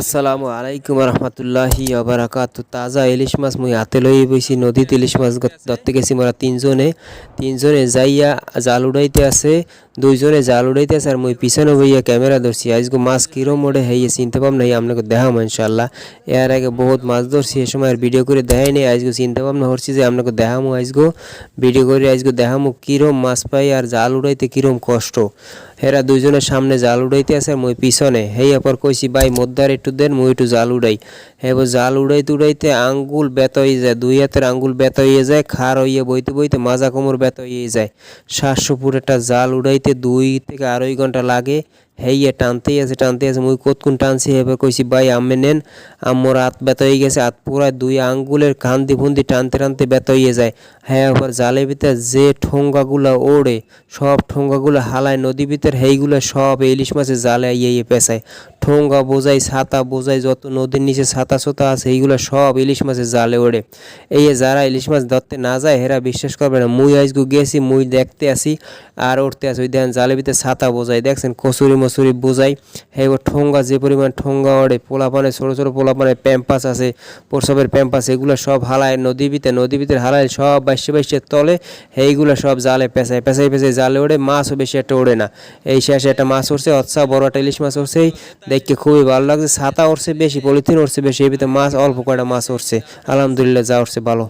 আসসালামু আলাইকুম রহমতুল্লাহি আবরাকাত তাজা ইলিশ মাছ মুই হাতে লই বইছি, নদীতে ইলিশ মাছ ধরতে গেছি মোরা তিনজনে। তিনজনে যাইয়া জাল উড়াইতে আছে, দুইজনে জাল উড়াইতে আছে আর মুই পিছনে বইয়া ক্যামেরা ধরছি। আজকে মাছ কিরম ওড়ে হইয়ে চিনতে পাম নাই আপনাকে দেখাম ইনশাল্লাহ এর আগে বহুত মাছ ধরছি, এ সময় আর ভিডিও করে দেখাই নাই আজকে চিনতে পাম ভাবনা হচ্ছি যে আপনাকে দেখামু আজকে ভিডিও করে আজকে দেখামু কিরম মাছ পাই আর জাল উড়াইতে কিরম কষ্ট। হেরা দুইজনের সামনে জাল উড়াইতে আছে, মুই পিছনে। হেই অপর কইছি, ভাই, মোদ্দার একটু দেন, মুই একটু জাল উড়াই। হেব জাল উড়াইতে উড়াইতে আঙ্গুল ব্যত হয়ে যায়, দুই হাতের আঙ্গুল ব্যত হয়ে যায় খার হইয়ে বইতে বইতে মাজা কোমর ব্যত হয়ে যায়। শাশুপুর একটা জাল উড়াইতে দুই থেকে আড়াই ঘণ্টা লাগে। হেইয়ে টানতেই আছে, টানতে আছে, মুই কতক্ষণ টানছি এবার কইছি, ভাই, আমি নেন। আমার হাত ব্যথা হয়ে গেছে হাত পুরা দুই আঙ্গুলের কান্দি ফুন্দি টানতে টানতে ব্যথা হয়ে যায়। হ্যাঁ আবার জালের ভিতরে যে ঠোঙ্গাগুলা ওড়ে, সব ঠোঙ্গাগুলো হালায় নদী ভিতর সেইগুলো সব ইলিশ মাছের জালে ইয়ে ইয়ে পেঁচায়। ঠোঙ্গা বোঝাই ছাতা বোঝাই যত নদীর নিচে ছাতা সোতা আছে এইগুলো সব ইলিশ মাছের জালে ওড়ে। এই যারা ইলিশ মাছ ধরতে না যায়, হেরা বিশ্বাস করবে না, মুই আজকে গেছি, মুই দেখতে আসি আর উঠতে আসি। ওই দেখেন জালের ভিতরে ছাতা বোঝাই দেখছেন কচুরি মচুরি বোঝাই। হ্যাঁ ঠোঙ্গা, যে পরিমাণ ঠোঙ্গা ওড়ে, পোলাপানে, ছোটো ছোটো পোলাপানে প্যাম্পাস আছে, প্রসবের প্যাম্পাস, এগুলো সব হালায় নদী ভিতরে হালায় সব বাইশে বাইশে তলে এইগুলো সব জালে পেঁচায় পেঁচাই পেঁচাই জালে ওড়ে, মাছও বেশি একটা ওড়ে না। এই শেষে একটা মাছ উঠছে অচ্ছা বড় একটা ইলিশ মাছ উঠছে দেখতে খুবই ভালো লাগছে, ছাতা উঠছে বেশি, পলিথিন উঠছে বেশি, এর ভিতরে মাছ, অল্প কয়টা মাছ উঠছে আলহামদুলিল্লাহ যা উঠছে ভালো।